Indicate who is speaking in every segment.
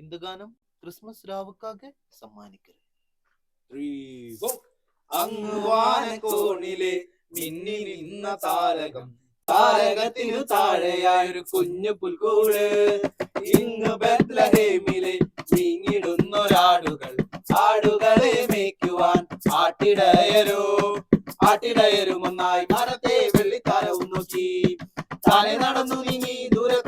Speaker 1: എന്ത് ഗാനം? ക്രിസ്മസ് രാവുക്കാകെ സമ്മാനിക്കരുത്
Speaker 2: അങ്ങ് വാനക്കോണിലെ മിന്നി നിന്ന താരകം. താരകത്തിനു താഴെയായൊരു കുഞ്ഞു പുൽക്കൂട്. ഇങ്ങ് ബെത്ലഹേമിലെ വീങ്ങിടുന്നൊരാടുകൾ ആടുകളെ മേയ്ക്കുവാൻ ആട്ടിടയരോ. ആട്ടിടയരുമൊന്നായി മരത്തെ വെള്ളിത്താരവും നോക്കി. താനെ നടന്നു നീങ്ങി ദൂരത്ത്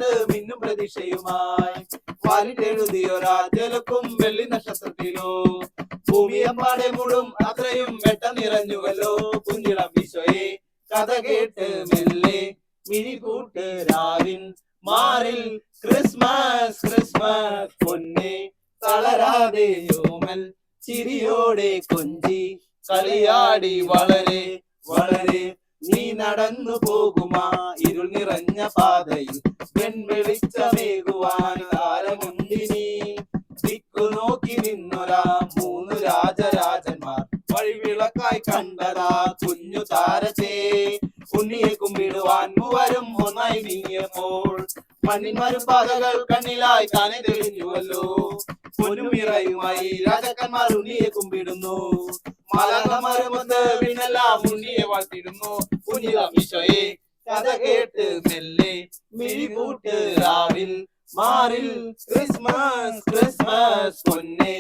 Speaker 2: പ്രതീക്ഷയുമായി വാലിട്ടെഴുതിയൊരാ രാജലക്കും വെള്ളി നക്ഷത്രത്തിലോ. ഭൂമിയമ്പാടെ മുഴും അത്രയും വെട്ട നിറഞ്ഞുവല്ലോ കുഞ്ഞിളം ഈശോയെ. കഥ കേട്ട് മെല്ലെ മിഴികൂട്ട് രാവിൻ മാറിൽ ക്രിസ്മസ് ക്രിസ്മസ് പൊന്നെ. തളരാതെ യോമൽ ചിരിയോടെ കൊഞ്ചി കളിയാടി വളരെ വളരെ. നീ നടന്നു പോകുമാ ഇരുൾ നിറഞ്ഞ പാതയിൽ. വെൺവെളിച്ചമേകുവാൻ താരമുണ്ടിനി ദിക്കു നോക്കി നിന്നൊരാ മൂന്ന് രാജരാജന്മാർ. വഴിവിളക്കായി കണ്ടതാ കുഞ്ഞു താരത്തെ. ഉണ്ണിയെ കുമ്പിടുവാൻ മൂവരും ഒന്നായി നീങ്ങിയപ്പോൾ മണ്ണിന്മാരും പാതകൾ കണ്ണിലായി താനെ തെളിഞ്ഞുവല്ലോ. പൊന്നുമിറയുമായി രാജാക്കന്മാർ ഉണ്ണിയെ കുമ്പിടുന്നു മാലാകന്മാരുമൊത്ത് വീണെല്ലാം ഉണ്ണിയെ വാഴ്ത്തിടുന്നു കുഞ്ഞിലാം ഈശോയെ കഥ കേട്ട് മെല്ലെ മിഴികൂട്ട് രാവിൽ മാറിൽ ക്രിസ്മസ് ക്രിസ്മസ് പൊന്നെ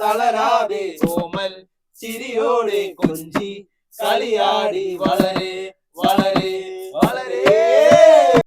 Speaker 2: തളരാതെ ഓമൽ ചിരിയോടെ കൊഞ്ചി കളിയാടി വളരെ വളരെ വളരെ